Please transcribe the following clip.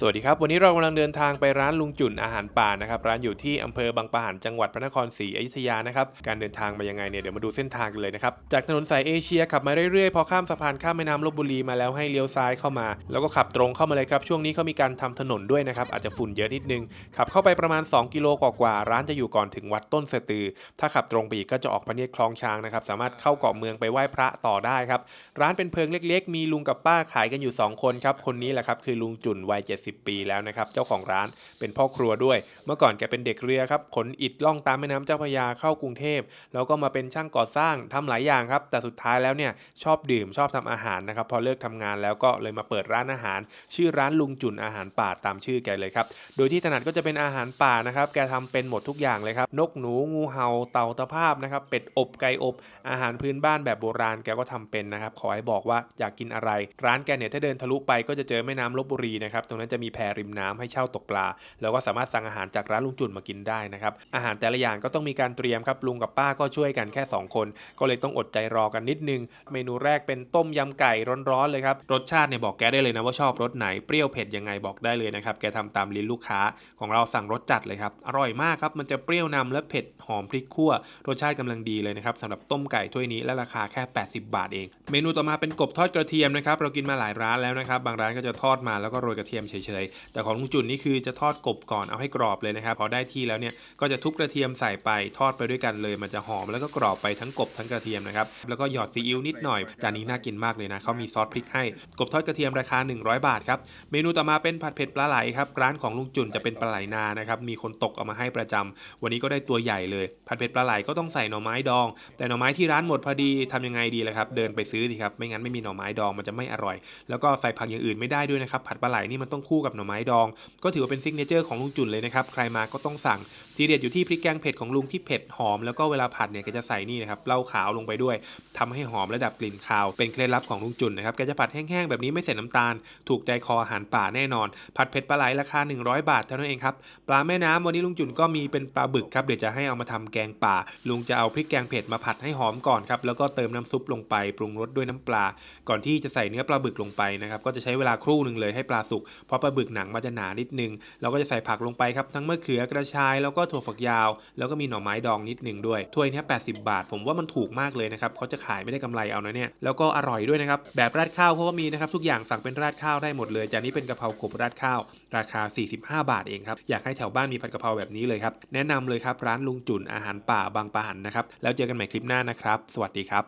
สวัสดีครับ วันนี้เรากำลังเดินทางไปร้านลุงจุ่นอาหารป่านะครับ ร้านอยู่ที่อำเภอบางปะหันจังหวัดพระนครศรีอยุธยานะครับ การเดินทางมายังไงเนี่ยเดี๋ยวมาดูเส้นทางกันเลยนะครับ จากถนนสายเอเชียขับมาเรื่อยๆ พอข้ามสะพานข้ามแม่น้ำลบบุรีมาแล้วให้เลี้ยวซ้ายเข้ามา แล้วก็ขับตรงเข้ามาเลยครับ ช่วงนี้เขามีการทำถนนด้วยนะครับ อาจจะฝุ่นเยอะนิดนึง ขับเข้าไปประมาณ 2 กิโลกว่าๆร้านจะอยู่ก่อนถึงวัดต้นสะตือ ถ้าขับตรงไปอีกก็จะออกพระเนียดคลองช้างนะครับ สามารถเข้าเกาะเมืองไปไหว้พระต่อได้ครับ ร้านเป็นเพิงเล็ก ๆ มีลุงกับป้าขายกันอยู่ 2 คนครับ คนนี้แหละครับคือลุงจุ่นวัย70 ปีแล้วนะครับ เจ้าของร้านเป็นพ่อครัวด้วย เมื่อก่อนแกเป็นเด็กเรือครับ ขนอิฐล่องตามแม่น้ำเจ้าพระยาเข้ากรุงเทพ แล้วก็มาเป็นช่างก่อสร้างทำหลายอย่างครับ แต่สุดท้ายแล้วเนี่ยชอบดื่มชอบทำอาหารนะครับ พอเลิกทำงานแล้วก็เลยมาเปิดร้านอาหาร ชื่อร้านลุงจุนอาหารป่าตามชื่อแกเลยครับ โดยที่ถนัดก็จะเป็นอาหารป่านะครับ แกทำเป็นหมดทุกอย่างเลยครับ นกหนูงูเห่าเต่าตะภาพนะครับ เป็ดอบไก่อบ อาหารพื้นบ้านแบบโบราณแกก็ทำเป็นนะครับ ขอให้บอกว่าอยากกินอะไร ร้านแกเนี่ยถ้าเดินทะลุไปก็จะเจอแม่น้ำลบบุรีนะครับ ตรงนั้นจะมีแพริมน้ำให้เช่าตกปลา แล้วก็สามารถสั่งอาหารจากร้านลุงจุนมากินได้นะครับ อาหารแต่ละอย่างก็ต้องมีการเตรียมครับ ลุงกับป้าก็ช่วยกันแค่ 2 คน ก็เลยต้องอดใจรอกันนิดนึง เมนูแรกเป็นต้มยำไก่ร้อนๆเลยครับ รสชาติเนี่ยบอกแกได้เลยนะว่าชอบรสไหน เปรี้ยวเผ็ดยังไงบอกได้เลยนะครับ แกทำตามลิ้นลูกค้า ของเราสั่งรสจัดเลยครับ อร่อยมากครับ มันจะเปรี้ยวนำและเผ็ดหอมพริกขั่ว รสชาติกำลังดีเลยนะครับสำหรับต้มไก่ถ้วยนี้และราคาแค่ 80 บาทเอง เมนูต่อมาเป็นกบทอดกระเทียมนะครับ เรากินมาหลายร้านแล้วนะครับ บางร้านก็จะทอดมาแล้วก็โรยกระเทียมเฉยๆ แต่ของลุงจุนนี่คือจะทอดกบก่อนเอาให้กรอบเลยนะครับพอได้ที่แล้วเนี่ยก็จะทุบกระเทียมใส่ไปทอดไปด้วยกันเลย มันจะหอมแล้วก็กรอบไปทั้งกบทั้งกระเทียมนะครับแล้วก็หยอดซีอิ๊วนิดหน่อยจานนี้น่ากินมากเลยนะเขามีซอสพริกให้กบทอดกระเทียมราคา 100 บาทครับเมนูต่อมาเป็นผัดเผ็ดปลาไหลครับร้านของลุงจุนจะเป็นปลาไหลนานะครับมีคนตกเอามาให้ประจำวันนี้ก็ได้ตัวใหญ่เลย ผัดเผ็ดปลาไหลก็ต้องใส่หน่อไม้ดอง แต่หน่อไม้ที่ร้านหมดพอดีทำยังไงดีล่ะครับเดินไปซื้อสิครับไม่งั้นไม่มีหน่อไม้ดองมันจะไม่อร่อย แล้วก็ใส่ผักอย่างอื่นไม่ได้ด้วยนะครับผัดปลาไหลนี่มันต้องคูู่กับหน่อไม้ดอง ก็ถือว่าเป็นซิกเนเจอร์ของลุงจุนเลยนะครับ ใครมาก็ต้องสั่งทีเด็ดอยู่ที่พริกแกงเผ็ดของลุงที่เผ็ดหอม แล้วก็เวลาผัดเนี่ยแกจะใส่นี่นะครับเหล้าขาวลงไปด้วยทำให้หอมและดับกลิ่นคาว เป็นเคล็ดลับของลุงจุนนะครับแกจะผัดแห้งๆแบบนี้ไม่ใส่น้ำตาล ถูกใจคออาหารป่าแน่นอน ผัดเผ็ดปลาไหลราคา 100 บาทเท่านั้นเองครับปลาแม่น้ำวันนี้ลุงจุนก็มีเป็นปลาบึกครับเดี๋ยวจะให้เอามาทำแกงป่า ลุงจะเอาพริกแกงเผ็ดมาผัดให้หอมก่อนครับแล้วก็เติมน้ำซุปลงไปปรุงรสด้วยน้ำปลา ก่อนที่จะใส่เนื้อปลาบึกลงไปนะครับก็จะใช้เวลาครู่หนึ่งเลยให้ปลาสุกพราะปลาบึกหนังมันจะหนานิดนึง เราก็จะใส่ผักลงไปครับทั้งมะเขือกระชายแล้วก็ถั่วฝักยาว แล้วก็มีหน่อไม้ดองนิดนึงด้วยถ้วยนี้80 บาท ผมว่ามันถูกมากเลยนะครับเขาจะขายไม่ได้กำไรเอานะเนี่ยแล้วก็อร่อยด้วยนะครับแบบราดข้าวเขาก็มีนะครับทุกอย่างสั่งเป็นราดข้าวได้หมดเลยจานนี้เป็นกะเพรากบราดข้าว ราคา 45 บาทเองครับอยากให้แถวบ้านมีผัดกะเพราแบบนี้เลยครับแนะนำเลยครับร้านลุงจุนอาหารป่าบางปะหันนะครับแล้วเจอกันใหม่คลิปหน้านะครับ สวัสดีครับ